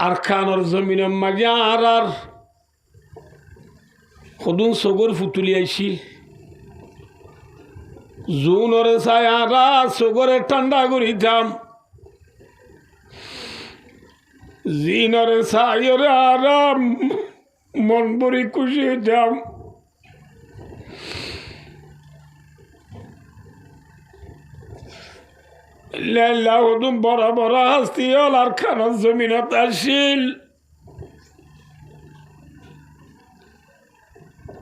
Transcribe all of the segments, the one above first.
আর খানোর জমিনে মাঝে আর আর সদুন চকুর ফুতুলি আইসি জুনরে চাই আর সগরে ঠান্ডা করি যাম। জিনরে চাই আরাম, মন ভরি খুশি হইতাম লেলা হদুম বড় বড় হাস্তি হল আর খানার জমিনত আসিল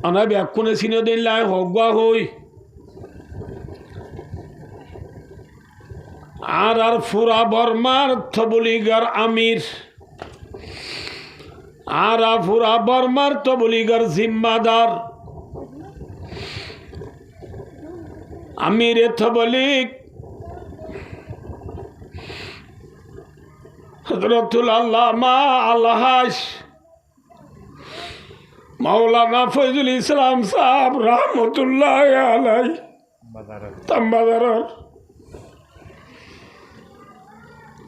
আনা ব্যাকুনে চিনে দিন লাই হগুয়া হই। আর আর ফুরা বর্মার থবলিগার আমির। আর আর ফুরা বর্মার তবলিগার জিম্মাদার। আমির থবলিগ হজরতুল আল্লামা আল্লাহাস মাওলানা ফৈজুল ইসলাম সাহেব রহমতুল্লাহ আলাই তাম্বাজারের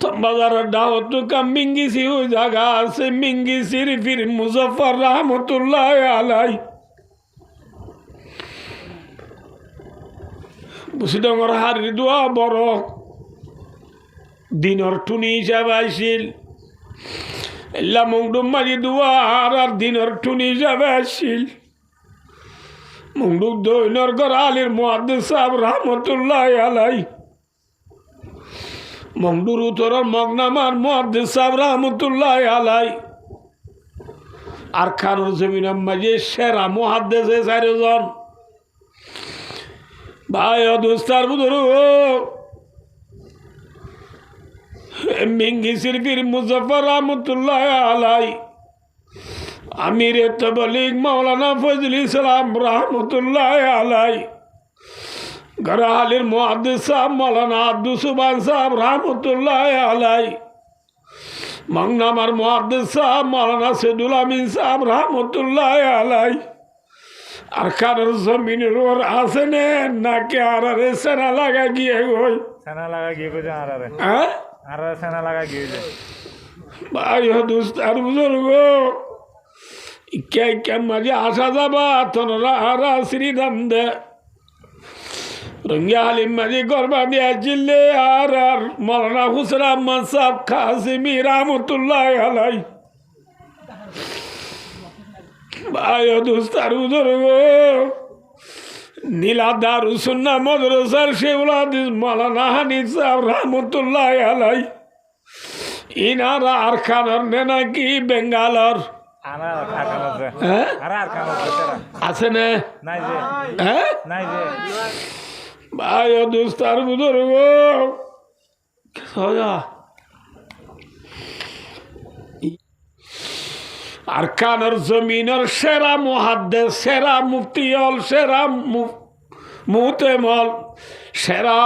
তাম্বাজারের দাওয়াত কাম মিঙ্গিসি ওই জায়গা আছে মিঙ্গিসির ফির মুজফর রহমতুল্লাহ আলাই বুসিডঙ্গর হারি দোয়া বড়। দিনের টুনি হিসাবে আসিল এল্লা মুংডুম মাঝি দুয়ার আর দিনের টুনি হিসাবে আসিল মুংডুক দৈনর ঘর আলীর মহাদ্দিস সাহেব রহমতুল্লাহ আলাই। মংডুর উত্তরের মগনামার মহাদ্দিস সাহেব রহমতুল্লাহ আলাই। আর খানোর জমিনের মাঝে সেরা মহাদ্দেশে চারিজন। ভাই অদুস্তার বুধরু মিঙ্গিসির পীর মুজফর রহমতুল্লাহ আলাই। আমির তবলিগ মৌলানা ফজল ইসলাম রহমতুল্লাহ আলাই। গরাহালির মুহাদ্দিস সাহেব মৌলানা আব্দুল সুবান সাহেব রহমতুল্লাহ আলাই। মংনামার মুহাদ্দিস সাহেব মৌলানা সেদুল আমিন সাহেব রহমতুল্লাহ আলাই। আর কারোর জমিনের ওর আছে নে নাকি আর সেনা লাগা গিয়ে গই? লাগা গিয়ে আর হ্যাঁ? আর আরে সেনা লাগা গিয়ে যে ভাই দুস্তার বুজুর্গ ইকা ইকা মাঝে আসা যাবা তোরা হারা শ্রীরাম দে রঙ্গিয়া হালিম মাঝে গরবা দিয়া চিল্লে আর আর মৌলানা হুসরা আহমদ সাহ খাসিমি রহমতুল্লাহ আলাই ভাই দুস্তার বুজুর্গ নীলাদার সুন্না মদরসার শেউলাদিস মৌলানা হানিফ সাহেব রহমতুল্লাহ আলাই ইনারা আর খানার নে নাকি বেঙ্গালর। আছে। হ্যাঁ? না? হ্যাঁ? ভাই দুস্তার বুজুর্গ। আর কানের জমিনের সেরা মহাদ্দে সেরা মুফতিয়ল, সেরা মুতেমল সেরা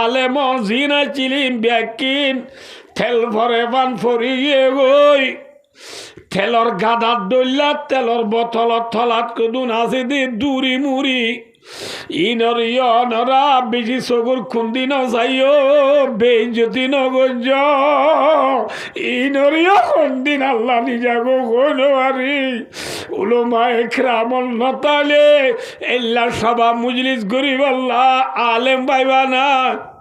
আলেম, জিনা চিলিম ব্যাকিন ঠেল ভরে বান ফরিয়ে গই। ঠেলর গাদাত দৈলাত তেলর বতলত থলাত কদুন আছে দি দূরি মুড়ি। ইনর ইয়নরা বেশি চকুর খুন্দি ন যাইও বেঞ্জতি নগজ ইনর খুন্দিন আল্লাহ নিজাগো গনবারি উলমা একরামল নতালে, এল্লা সভা মুজলিস গরিব আল্লাহ, আলেম পাইবা না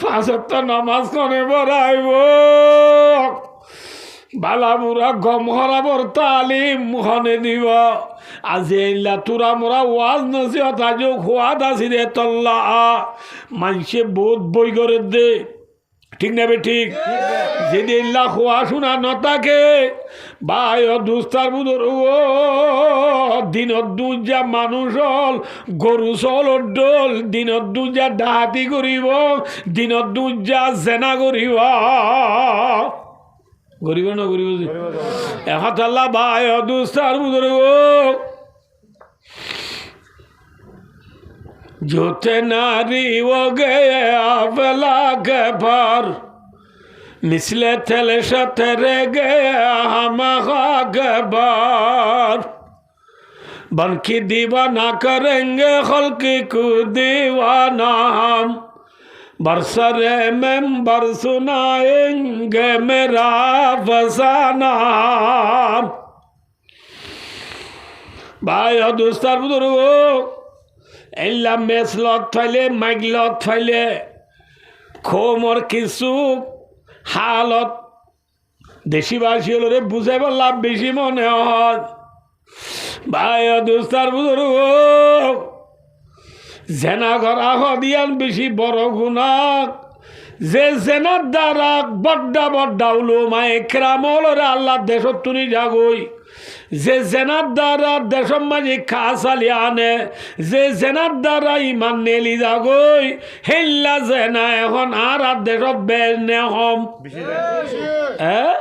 ফাঁসত নামাজ কনে বড়াইব বালামুরা গম হরাবর তালিম হনে দিব। আজি এইলা তোরা মোরা ওয়াজ নসিহত আজ খোয়াদ আসি রে তল্লা। মানুষে বহুত বই করে দে। ঠিক না বে ঠিক? যদি খোয়া শোনা নতাকে বাই দুস্তার বুধর ও দিনত দুজা মানুষ হল গরু চল ডোল দিনত দুজা ডাহাতি করিব দিনত দুজা জেনা করিব। গরিব না গরিব? জি গরিব অবশ্যই এহাতাল্লাহ جوتے ناری وہ گئے آفلا کے پار نسلے تھلے شترے گئے، ہم خاک بار بن کی دیوانہ کریں گے خلقی کو دیوانہ ہم۔ برسر ممبر سنائیں گے میرا فسانہ بھائی اور دوستر بزرگوں এল্লা মেস লত ফাইলে মাইক লত ফাইলে খোমর কিছু হালত দেশি বাসী হলো রে বুঝাইব লাভ বেশি মনে হয়। ভাই অদুস্তার বুদুর্গ জেনা করা হদিয়ান বেশি বড় গুণা। যে জেনার দ্বারা বড্ডা বড্ডা উলো মায়ে ক্রামলরে আল্লাহ দেশত তুনি যাগই যে জেনার দ্বারা দেশম মাঝে খা আনে যে জেনার দ্বারা ইমান নেলি যাগই হেল্লা জেনা এখন আর আর দেশত বেশ নেহম হ্যাঁ?